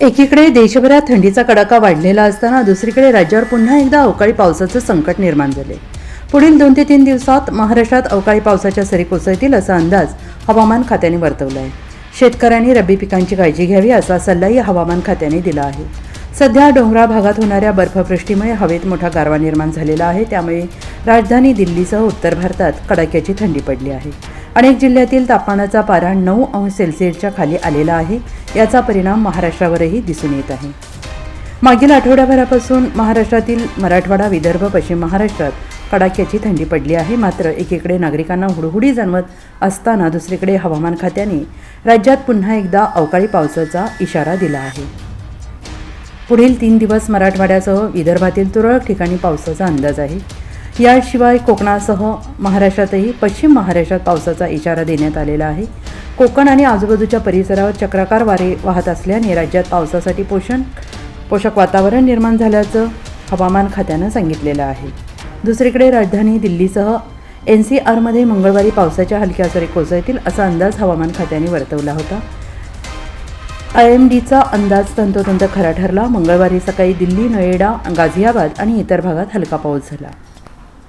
एकीकडे देशभरात थंडीचा कडाका वाढलेला असताना दुसरीकडे राज्यावर पुन्हा एकदा अवकाळी पावसाचं संकट निर्माण झाले. पुढील दोन ते तीन दिवसात महाराष्ट्रात अवकाळी पावसाच्या सरी कोसळतील असा अंदाज हवामान खात्याने वर्तवला आहे शेतकऱ्यांनी रब्बी पिकांची काळजी घ्यावी असा सल्लाही हवामान खात्याने दिला आहे. सध्या डोंगराळ भागात होणाऱ्या बर्फवृष्टीमुळे हवेत मोठा गारवा निर्माण झालेला आहे. त्यामुळे राजधानी दिल्लीसह उत्तर भारतात कडाक्याची थंडी पडली आहे. अनेक जिल्ह्यातील तापमानाचा पारा नऊ अंश सेल्सिअसच्या खाली आलेला आहे. याचा परिणाम महाराष्ट्रावरही दिसून येत आहे. मागील आठवड्याभरापासून महाराष्ट्रातील मराठवाडा विदर्भ पश्चिम महाराष्ट्रात कडाक्याची थंडी पडली आहे. मात्र एकीकडे नागरिकांना हुडहुडी जाणवत असताना दुसरीकडे हवामान खात्याने राज्यात पुन्हा एकदा अवकाळी पावसाचा इशारा दिला आहे. पुढील तीन दिवस मराठवाड्यासह विदर्भातील तुरळक ठिकाणी पावसाचा अंदाज आहे. याशिवाय कोकणासह महाराष्ट्रातही पश्चिम महाराष्ट्रात पावसाचा इशारा देण्यात आलेला आहे. कोकण आणि आजूबाजूच्या परिसरावर चक्राकार वारे वाहत असल्याने राज्यात पावसासाठी पोषण पोषक वातावरण निर्माण झाल्याचं हवामान खात्यानं सांगितलेलं आहे. दुसरीकडे राजधानी दिल्लीसह एन सी आरमध्ये मंगळवारी पावसाच्या हलक्या सरी कोसळतील असा अंदाज हवामान खात्याने वर्तवला होता. आय एम डीचा अंदाज तंतोतंत खरा ठरला. मंगळवारी सकाळी दिल्ली नोएडा गाझियाबाद आणि इतर भागात हलका पाऊस झाला.